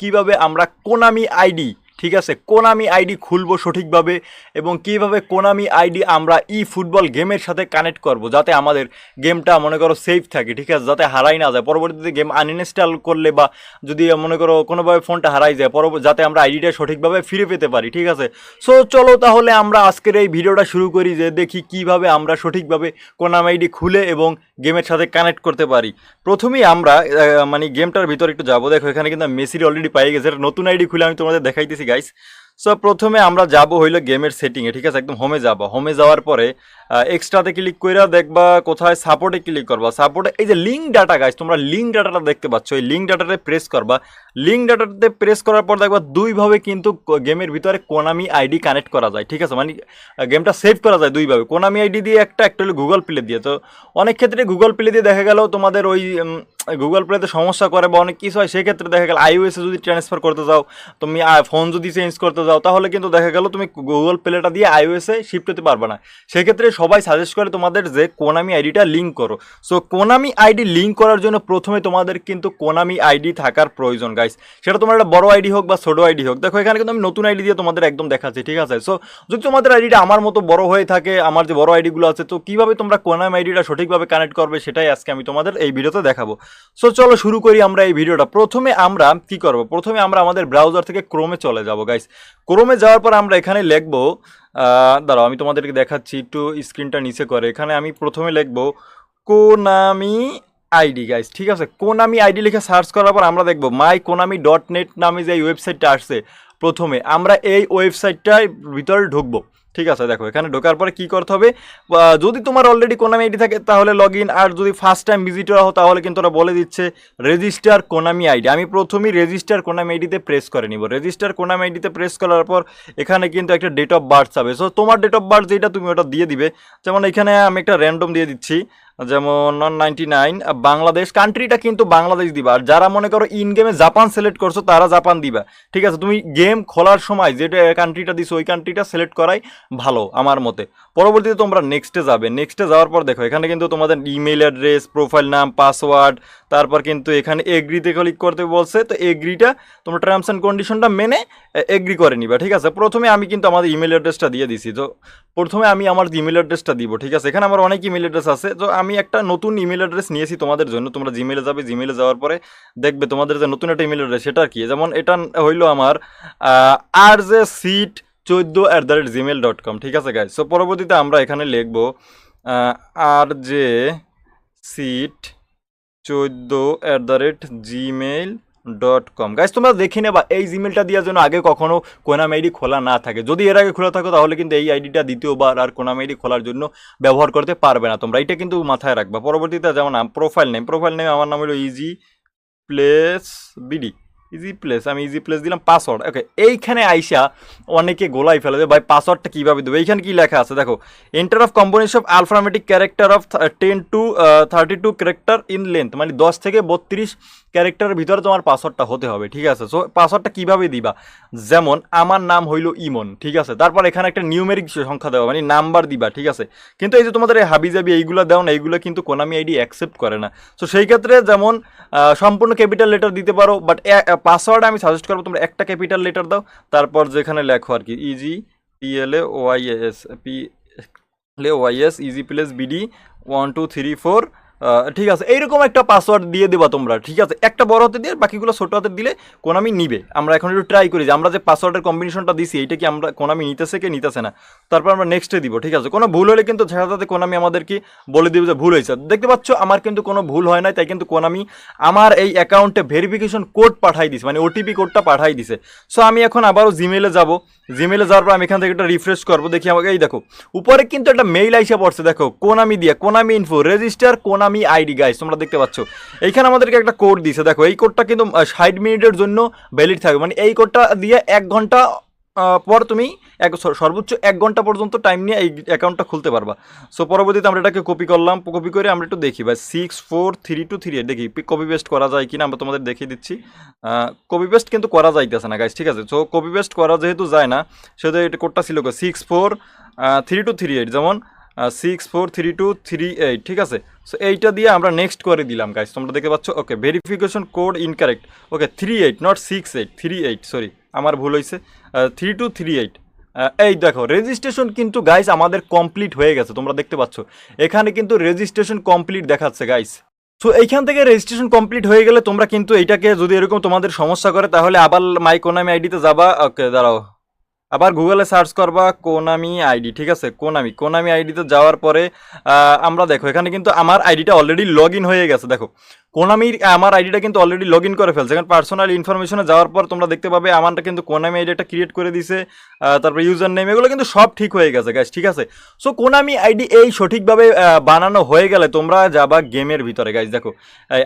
কীভাবে আমরা Konami ID ঠিক আছে? কোনামি আইডি খুলবো সঠিকভাবে এবং কীভাবে কোনামি আইডি আমরা ই ফুটবল গেমের সাথে কানেক্ট করব, যাতে আমাদের গেমটা মনে করো সেফ থাকে, ঠিক আছে? যাতে হারাই না যায়। পরবর্তীতে গেম আনইনস্টল করলে বা যদি মনে করো কোনোভাবে ফোনটা হারাই যায় পরবর্তী যাতে আমরা আইডিটা সঠিকভাবে ফিরে পেতে পারি, ঠিক আছে? সো চলো তাহলে আমরা আজকের এই ভিডিওটা শুরু করি যে দেখি কীভাবে আমরা সঠিকভাবে কোনামি আইডি খুলে এবং গেমের সাথে কানেক্ট করতে পারি। প্রথমেই আমরা মানে গেমটার ভিতরে একটু যাব। দেখো, এখানে কিন্তু মেসির অলরেডি পাই গেছে। নতুন আইডি খুলে আমি তোমাদের দেখাইতেছি গাইস সো প্রথমে আমরা যাব হইল গেমের সেটিংয়ে ঠিক আছে? একদম হোমে যাব। হোমে যাওয়ার পরে এক্সট্রাতে ক্লিক কইরা দেখবা কোথায় সাপোর্টে ক্লিক করবা। সাপোর্টে এই যে লিঙ্ক ডাটা গাইস তোমরা লিঙ্ক ডাটাটা দেখতে পাচ্ছ। এই লিঙ্ক ডাটাতে প্রেস করবা। লিঙ্ক ডাটাতে প্রেস করার পর দেখবা দুইভাবে কিন্তু গেমের ভিতরে কোনামি আইডি কানেক্ট করা যায়, ঠিক আছে? মানে গেমটা সেভ করা যায় দুইভাবে। কোনামি আইডি দিয়ে একটা একটা গুগল প্লে দিয়ে। তো অনেক ক্ষেত্রে গুগল প্লে দিয়ে দেখা গেল তোমাদের ওই গুগল প্লেতে সমস্যা করে বা অনেক কিছু হয়, সেক্ষেত্রে দেখা গেল আইওএসে যদি ট্রান্সফার করতে যাও, তুমি ফোন যদি চেঞ্জ করতে যাও, তাহলে কিন্তু দেখা গেল তুমি গুগল প্লেটা দিয়ে আইওএসে শিফট হতে পারবে না। সেক্ষেত্রে সবাই সাজেস্ট করে তোমাদের যে কোনামি আইডিটা লিঙ্ক করো। সো কোনামি আইডি লিঙ্ক করার জন্য প্রথমে তোমাদের কিন্তু কোনামি আইডি থাকার প্রয়োজন গাইস সেটা তোমার একটা বড় আইডি হোক বা ছোটো আইডি হোক। দেখো, এখানে কিন্তু আমি নতুন আইডি দিয়ে তোমাদের একদম দেখাচ্ছি, ঠিক আছে? সো যদি তোমাদের আইডিটা আমার মতো বড় হয়ে থাকে, আমার যে বড় আইডিগুলো আছে, তো কীভাবে তোমরা কোনামি আইডিটা সঠিকভাবে কানেক্ট করবে, সেটাই আজকে আমি তোমাদের এই ভিডিওতে দেখাবো। সো চলো শুরু করি আমরা এই ভিডিওটা। প্রথমে আমরা কি করব? প্রথমে আমরা আমাদের ব্রাউজার থেকে ক্রোমে চলে যাব গাইস ক্রোমে যাওয়ার পর আমরা এখানে লিখব দাঁড়াও, আমি তোমাদেরকে দেখাচ্ছি, একটু স্ক্রিনটা নিচে করে। এখানে আমি প্রথমে লিখব কোনামি আইডি গাইস ঠিক আছে? কোনামি আইডি লিখে সার্চ করার পর আমরা দেখব মাই কোনামি ডট নেট নামে যে ওয়েবসাইটটা আসছে, প্রথমে। আমরা এই ওয়েবসাইটটার ভিতরে ঢুকবো। ঠিক আছে, দেখো, এখানে ঢোকার পরে কি করতে হবে? যদি তোমার অলরেডি কোনামি আইডি থাকে, তাহলে লগ আর যদি ফার্স্ট টাইম ভিজিটর হও, তাহলে কিন্তু ওরা বলে দিচ্ছে রেজিস্টার কোনামি আইডি। আমি প্রথমেই রেজিস্টার কোনামি আইডিতে প্রেস করে নিব। রেজিস্টার কোনামি আইডিতে প্রেস করার পর, এখানে কিন্তু একটা ডেট অফ বার্থ যাবে সো তোমার ডেট অফ বার্থ যেটা তুমি ওটা দিয়ে দিবে, যেমন এখানে আমি একটা র্যান্ডম দিয়ে দিচ্ছি। যেমন নন নাইনটি নাইন বাংলাদেশ কান্ট্রিটা কিন্তু বাংলাদেশ দিবা। আর যারা মনে করো ইন গেমে জাপান সিলেক্ট করছ, তারা জাপান দিবা। ঠিক আছে, তুমি গেম খোলার সময় যেটা কান্ট্রিটা দিছো, ওই কান্ট্রিটা সিলেক্ট করাই ভালো আমার মতে। পরবর্তীতে তোমরা নেক্সটে যাবে। নেক্সটে যাওয়ার পর দেখো, এখানে কিন্তু তোমাদের ইমেল অ্যাড্রেস প্রোফাইল নাম পাসওয়ার্ড তারপর কিন্তু এখানে এগ্রিতে ক্লিক করতে বলছে। তো এগ্রিটা তোমরা টার্মস অ্যান্ড কন্ডিশনটা মেনে এগ্রি করে নিবা, ঠিক আছে? প্রথমে আমি কিন্তু আমাদের ইমেল অ্যাড্রেসটা দিয়ে দিছি। তো প্রথমে আমি আমার ইমেল অ্যাড্রেসটা দিব, ঠিক আছে? এখানে আমার অনেক ইমেল অ্যাড্রেস আছে। তো আমি একটা নতুন ইমেল অ্যাড্রেস নিয়েছি তোমাদের জন্য। তোমরা জিমেলে যাবে জিমেলে যাওয়ার পরে দেখবে তোমাদের যে নতুন একটা ইমেল অ্যাড্রেস সেটা কি? যেমন এটা হইল আমার আর জে সিট চোদ্দ at the rate Gmail dot com ঠিক আছে গাই সো পরবর্তীতে আমরা এখানে লিখব আর জে সিট চোদ্দ at the rate Gmail dot com guys তোমরা দেখে নেবা, এই জিমেলটা দেওয়ার জন্য আগে কখনো কোনাম আইডি খোলা না থাকে। যদি এর আগে খোলা থাকো, তাহলে কিন্তু এই আইডিটা দ্বিতীয়বার আর কোনাম আইডি খোলার জন্য ব্যবহার করতে পারবে না তোমরা। এটা কিন্তু মাথায় রাখবা। পরবর্তীতে যেমন প্রোফাইল নেম প্রোফাইল নেম আমার নাম হলো EG plays BD EG plays আমি ইজি প্লেস দিলাম পাসওয়ার্ড ওকে এইখানে আইসা অনেকে গোলাই ফেলে ভাই পাসওয়ার্ডটা কীভাবে দেবো? এইখানে কী লেখা আছে? দেখো enter of combination of alphanumeric character of ten two thirty two character in length মানে দশ থেকে বত্রিশ ক্যারেক্টারের ভিতরে তোমার পাসওয়ার্ডটা হতে হবে, ঠিক আছে? সো পাসওয়ার্ডটা কীভাবে দিবা? যেমন, আমার নাম হইল ইমন, ঠিক আছে? তারপর এখানে একটা নিউমেরিক সংখ্যা দেওয়া মানে নাম্বার দিবা, ঠিক আছে? কিন্তু এই যে তোমাদের এই হাবিজাবি এইগুলো দেও না, এইগুলো কিন্তু কোনামি আইডি অ্যাকসেপ্ট করে না। সো সেই ক্ষেত্রে যেমন সম্পূর্ণ ক্যাপিটাল লেটার দিতে পারো বাট পাসওয়ার্ড আমি সাজেস্ট করব, তোমরা একটা ক্যাপিটাল লেটার দাও, তারপর যেখানে লেখো আর কি EG PLA YS P A YS EG plays BD one two three four ঠিক আছে, এইরকম একটা পাসওয়ার্ড দিয়ে দেবা তোমরা, ঠিক আছে? একটা বড় হাতে দিয়ে, বাকিগুলো ছোটো হাতে দিলে কোনামি নিবে। আমরা এখন একটু ট্রাই করি যে, আমরা যে পাসওয়ার্ডের কম্বিনেশনটা দিছি, এইটা কি আমরা কোনামি নিতেছে কি নিতেছে না? তারপর আমরা নেক্সটে দিব, ঠিক আছে? কোনো ভুল হলে কিন্তু সাথে কোনামি আমাদেরকে বলে দিবে যে, ভুল হয়েছে। দেখতে পাচ্ছ, আমার কিন্তু কোনো ভুল হয় নাই, তাই কিন্তু কোনামি আমার এই অ্যাকাউন্টে ভেরিফিকেশন কোড পাঠাই দিছে মানে ওটিপি কোডটা পাঠাই দিছে। সো আমি এখন আবারও জিমেলে যাব। জিমেলে যাওয়ার পর আমি এখান থেকে একটা রিফ্রেশ করব, দেখি আমাকে, এই দেখো, উপরে কিন্তু একটা মেইল আইসে পড়ছে, দেখো কোনামি দিয়ে Konami info register Konami ID guys তোমরা দেখতে পাচ্ছ। এইখানে আমাদেরকে একটা কোড দিছে, দেখো, এই কোডটা কিন্তু ষাট মিনিটের জন্য ভ্যালিড থাকবে মানে এই কোডটা দিয়ে এক ঘণ্টা পর তুমি এক সর্বোচ্চ এক ঘণ্টা পর্যন্ত টাইম নিয়ে এই অ্যাকাউন্টটা খুলতে পারবা। সো পরবর্তীতে আমরা এটাকে কপি করলাম। কপি করে আমরা একটু দেখি। ভাই six four three two three দেখি কপি পেস্ট করা যায় কি না আমরা তোমাদের দেখিয়ে দিচ্ছি। কপি পেস্ট কিন্তু করা যাইতেছে না গাইস ঠিক আছে? সো কপি পেস্ট করা যেহেতু যায় না, সেহেতু এটা কোডটা ছিল six four three two three eight যেমন six four three two three eight ঠিক আছে? সো এইটা দিয়ে আমরা নেক্সট করে দিলাম গাইস তোমরা দেখতে পাচ্ছ? Okay verification code incorrect okay three eight not six eight three eight sorry আমার ভুল হয়েছে থ্রি টু থ্রি এইট এই দেখো রেজিস্ট্রেশন কিন্তু গাইস আমাদের কমপ্লিট হয়ে গেছে, তোমরা দেখতে পাচ্ছ। এখানে কিন্তু রেজিস্ট্রেশন কমপ্লিট দেখাচ্ছে গাইস সো এইখান থেকে রেজিস্ট্রেশন কমপ্লিট হয়ে গেলে তোমরা কিন্তু এইটাকে যদি এরকম তোমাদের সমস্যা করে, তাহলে আবার মাই কোনামি আইডিতে যাবা। ওকে দাঁড়াও। আবার গুগলে সার্চ করবা কোনামি আইডি, ঠিক আছে? কোনামি। কোনামি আইডিতে যাওয়ার পরে আমরা দেখো, এখানে কিন্তু আমার আইডিটা অলরেডি লগ হয়ে গেছে, দেখো। কোনামির আমার আইডিটা কিন্তু অলরেডি লগ ইন করে ফেলছে। কারণ পার্সোনাল ইনফরমেশনে যাওয়ার পর তোমরা দেখতে পাবে আমারটা কিন্তু কোনামি আইডি একটা ক্রিয়েট করে দিছে তারপর ইউজার নেম এগুলো কিন্তু সব ঠিক হয়ে গেছে গাইস ঠিক আছে? সো কোনামি আইডি এই সঠিকভাবে বানানো হয়ে গেলে তোমরা যাবা গেমের ভিতরে গাইস দেখো।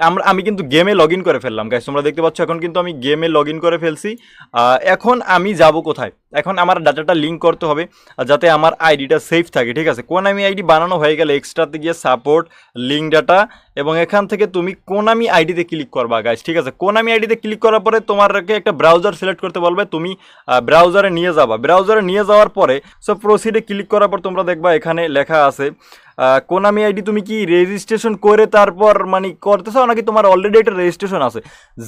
আমরা আমি কিন্তু গেমে লগ ইন করে ফেললাম গাইস তোমরা দেখতে পাচ্ছ এখন কিন্তু আমি গেমে লগ ইন করে ফেলছি। এখন আমি যাব কোথায়? এখন আমার ডাটাটা লিঙ্ক করতে হবে যাতে আমার আইডিটা সেফ থাকে, ঠিক আছে? কোনামি আইডি বানানো হয়ে গেলে এক্সট্রাতে গিয়ে সাপোর্ট লিঙ্ক ডাটা এবং এখান থেকে তুমি কোনামি আইডিতে ক্লিক করবা গাইস ঠিক আছে? কোনামি আইডিতে ক্লিক করার পরে তোমারকে একটা ব্রাউজার সিলেক্ট করতে বলবে, তুমি ব্রাউজারে নিয়ে যাবা। ব্রাউজারে নিয়ে যাওয়ার পরে সব প্রসিডে ক্লিক করার পর তোমরা দেখবা এখানে লেখা আছে কোনামি আইডি তুমি কি রেজিস্ট্রেশন করে তারপর মানে করতেছো নাকি তোমার অলরেডি একটা রেজিস্ট্রেশন আছে?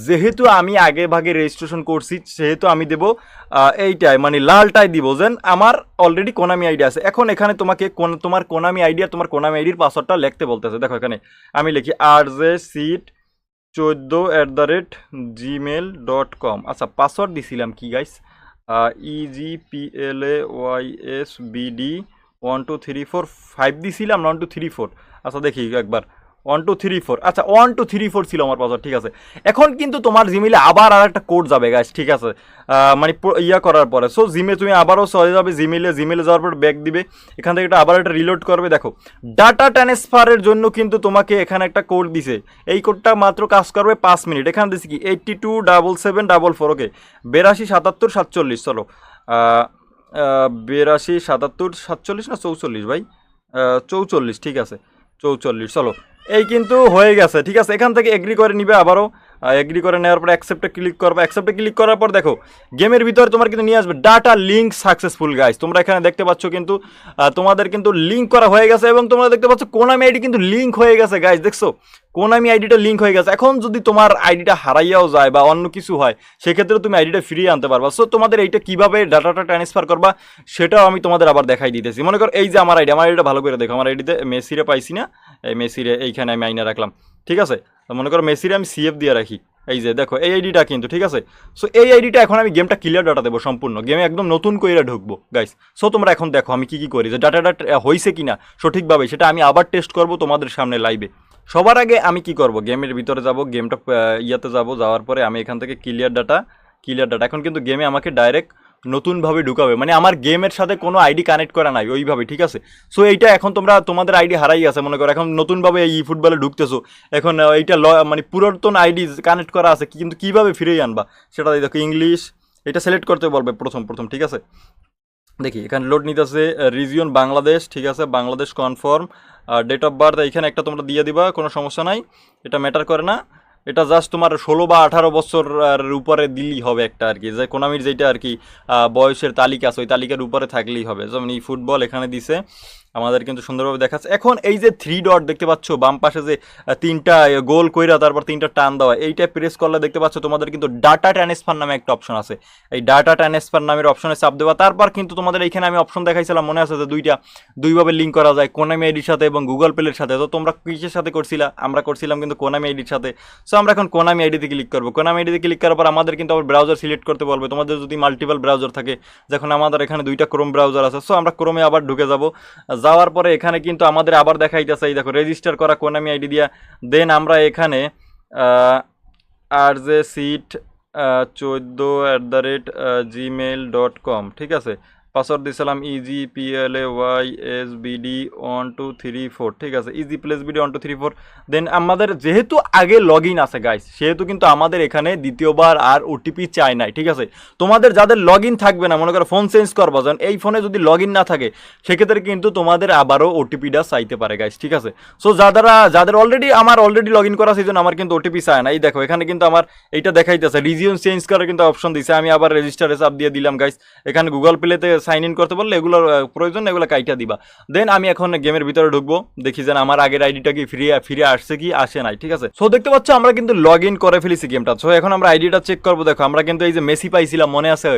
যেহেতু আমি আগে ভাগে রেজিস্ট্রেশন করছি, সেহেতু আমি দেবো এইটাই মানে লালটাই দিব, যেন আমার অলরেডি কোনামি আইডি আছে। এখন এখানে তোমাকে কোন, তোমার কোনামি আইডি আর তোমার কোনামি আইডির পাসওয়ার্ডটা লিখতে বলতেছে। দেখো এখানে, আমি লিখি আর জে সিট চোদ্দ at the rate Gmail dot com আচ্ছা পাসওয়ার্ড দিছিলাম কি guys E G P L A Y S BD one, two, three, four, five দিছিলাম, ওয়ান, টু, থ্রি, ফোর। আচ্ছা দেখি একবার। One, two, three, four. আচ্ছা one, two, three, four ছিল আমার পাসওয়ার্ড, ঠিক আছে। এখন কিন্তু তোমার জিমেলে আবার আর একটা কোড যাবে গাইস ঠিক আছে? মানে ইয়া করার পরে। সো জিমে তুমি আবারও চলে যাবে জিমেলে জিমেলে যাওয়ার পর ব্যাক দিবে। এখান থেকে এটা আবার একটা রিলোড করবে। দেখো ডাটা ট্রান্সফারের জন্য কিন্তু তোমাকে এখানে একটা কোড দিছে। এই কোডটা মাত্র কাজ করবে পাঁচ মিনিট। এখানে দিছি কি? Eighty two double seven double four okay বেরাশি, সাতাত্তর, সাতচল্লিশ, চলো। বেরাশি, সাতাত্তর, সাতচল্লিশ না চৌচল্লিশ ভাই? চৌচল্লিশ, ঠিক আছে। চৌচল্লিশ, চলো। এই কিন্তু হয়ে গেছে, ঠিক আছে। এখান থেকে এগ্রি করে নিবে আবারও। এগ্রি করে নেওয়ার পর অ্যাকসেপ্টে ক্লিক করবে অ্যাকসেপ্টে ক্লিক করার পর দেখো গেমের ভিতরে তোমার কিন্তু নিয়ে আসবে ডাটা লিঙ্ক সাকসেসফুল গাইস তোমরা এখানে দেখতে পাচ্ছ কিন্তু তোমাদের কিন্তু লিঙ্ক করা হয়ে গেছে এবং তোমরা দেখতে পাচ্ছ কোনামি আইডি কিন্তু লিঙ্ক হয়ে গেছে গাইস দেখছ? কোনামি আইডিটা লিঙ্ক হয়ে গেছে। এখন যদি তোমার আইডিটা হারাইয়াও যায় বা অন্য কিছু হয়, সেক্ষেত্রে তুমি আইডিটা ফিরিয়ে আনতে পারবা। সো তোমাদের এইটা কীভাবে ডাটাটা ট্রান্সফার করবা, সেটাও আমি তোমাদের আবার দেখাই দিতেছি। মনে করো এই যে আমার আইডি আমার আইডিটা ভালো করে দেখো। আমার আইডিতে মেসিরে পাইছি না। এই মেসিরে এইখানে আমি আইনা রাখলাম। ঠিক আছে? মনে করো মেসিরে আমি সিএফ দিয়ে রাখি। এই যে দেখো, এই আইডিটা কিন্তু, ঠিক আছে? সো এই আইডিটা এখন আমি গেমটা ক্লিয়ার ডাটা দেবো সম্পূর্ণ। গেমে একদম নতুন করে ঢুকবো গাইস সো তোমরা এখন দেখো আমি কি কি করি, যে ডাটাটা হয়েছে কিনা, সঠিকভাবে, সেটা আমি আবার টেস্ট করব তোমাদের সামনে লাইভে সবার আগে আমি কি করব গেমের ভিতরে যাব গেমটা ইয়াতে যাব, যাওয়ার পরে আমি এখান থেকে ক্লিয়ার ডাটা ক্লিয়ার ডাটা এখন কিন্তু গেমে আমাকে ডাইরেক্ট নতুনভাবে ঢুকাবে। মানে আমার গেমের সাথে কোনো আইডি কানেক্ট করা নাই ওইভাবে, ঠিক আছে? সো এইটা এখন তোমরা তোমাদের আইডি হারাই আছে মনে করো। এখন নতুনভাবে এই ফুটবলে ঢুকতেছো। এখন এইটা মানে পুরাতন আইডি কানেক্ট করা আছে কিন্তু কীভাবে ফিরিয়ে আনবা? সেটা দেখো ইংলিশ এটা সিলেক্ট করতে বলবে প্রথম প্রথম, ঠিক আছে? দেখি, এখানে লোড নিতেছে রিজিয়ন বাংলাদেশ ঠিক আছে? বাংলাদেশ কনফার্ম আর ডেট অফ বার্থ এখানে একটা তোমরা দিয়ে দিবা, কোনো সমস্যা নাই। এটা ম্যাটার করে না। এটা জাস্ট তোমার ষোলো বা আঠারো বছর আর উপরে দিলেই হবে একটা আর কি। যে কোনামির যেটা আর কি বয়সের তালিকা আছে, ওই তালিকার উপরে থাকলেই হবে। যেমন এই ফুটবল এখানে দিছে আমাদের কিন্তু সুন্দরভাবে দেখাচ্ছে। এখন এই যে থ্রি ডট দেখতে পাচ্ছ, বাম পাশে যে তিনটা গোল কইরা তারপর তিনটা টান দেওয়া, এইটা প্রেস করলে দেখতে পাচ্ছ তোমাদের কিন্তু ডাটা ট্রান্সফার নামে একটা অপশন আছে। এই ডাটা ট্রান্সফার নামের অপশনে চাপ দেওয়া। তারপর কিন্তু তোমাদের এইখানে আমি অপশন দেখাইছিলাম, মনে আছে যে দুইটা, দুইভাবে লিঙ্ক করা যায় কোনামি আইডির সাথে এবং গুগল পেলের সাথে। তো তোমরা কিসের সাথে করছিলা? আমরা করছিলাম কিন্তু কোনামি আইডির সাথে। সো আমরা এখন কোনামি আইডিতে ক্লিক করব। কোনামি আইডিতে ক্লিক করার পর আমাদের কিন্তু আবার ব্রাউজার সিলেক্ট করতে বলবে। তোমাদের যদি মাল্টিপল ব্রাউজার থাকে, যখন আমাদের এখানে দুইটা ক্রোম ব্রাউজার আছে সো আমরা ক্রোমে আবার ঢুকে যাব। যাওয়ার পরে এখানে কিন্তু আমাদের আবার দেখাইতেছে, এই দেখো রেজিস্টার করা কোনামি আইডি দিয়া। দেন আমরা এখানে আর জে সিট চোদ্দ at the rate Gmail dot com ঠিক আছে? পাসওয়ার্ড দিয়েছিলাম easy P L A Y S BD one two three four ঠিক আছে? Easy place BD one two three four then আমাদের যেহেতু আগে লগ ইন আছে গাইস সেহেতু কিন্তু আমাদের এখানে দ্বিতীয়বার আর ওটিপি চাই নাই, ঠিক আছে? তোমাদের যাদের লগ ইন থাকবে না, মনে করো ফোন চেঞ্জ করব যেন এই ফোনে যদি লগ ইন না থাকে, সেক্ষেত্রে কিন্তু তোমাদের আবারও ওটিপিটা চাইতে পারে গাইস ঠিক আছে? সো যারা যাদের অলরেডি আমার অলরেডি লগ ইন করা সেই জন্য আমার কিন্তু ওটিপি চায় না। এই দেখো, এখানে কিন্তু আমার এইটা দেখাইতেছে রিজিয়ন চেঞ্জ করার কিন্তু অপশন দিছে। আমি আবার রেজিস্টারে চাপ দিয়ে দিলাম গাইস এখানে গুগল প্লেতে সাইন ইন করতে পারলে এগুলোর প্রয়োজন, এগুলো কাইটা দিবা। দেন আমি এখন গেমের ভিতরে ঢুকবো, দেখি যেন আমার আগের আইডিটা কি ফিরে ফিরে আসছে কি, আসে নাই, ঠিক আছে? সো দেখতে পাচ্ছ আমরা কিন্তু লগ ইন করে ফেলেছি গেমটা সো এখন আমরা আইডিটা চেক করব, দেখো, আমরা কিন্তু এই যে মেসি পাইছিলাম, মনে আছে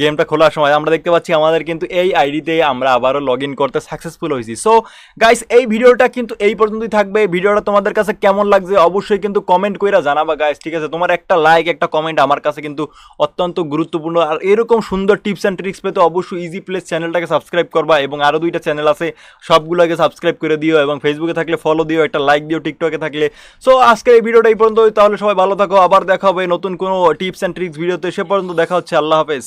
গেমটা খোলার সময়, আমরা দেখতে পাচ্ছি আমাদের কিন্তু এই আইডিতে আমরা আবারও লগ ইন করতে সাকসেসফুল হয়েছি। সো গাইস এই ভিডিওটা কিন্তু এই পর্যন্তই থাকবে। ভিডিওটা তোমাদের কাছে কেমন লাগছে অবশ্যই কিন্তু কমেন্ট কইরা জানাবা গাইস ঠিক আছে? তোমার একটা লাইক একটা কমেন্ট আমার কাছে কিন্তু অত্যন্ত গুরুত্বপূর্ণ। আর এরকম সুন্দর টিপস অ্যান্ড ট্রিক্স পেতে অবশ্যই ইজি প্লেস চ্যানেলটাকে সাবস্ক্রাইব করবা এবং আরও দুইটা চ্যানেল আছে, সবগুলোকে সাবস্ক্রাইব করে দিও এবং ফেসবুকে থাকলে ফলো দিও, একটা লাইক দিও টিকটকে থাকলে। সো আজকের এই ভিডিওটা এই পর্যন্ত তাহলে সবাই ভালো থাকো, আবার দেখা হবে নতুন কোনো টিপস অ্যান্ড ট্রিক্স ভিডিওতে সে পর্যন্ত দেখা হচ্ছে, আল্লাহ হাফেজ।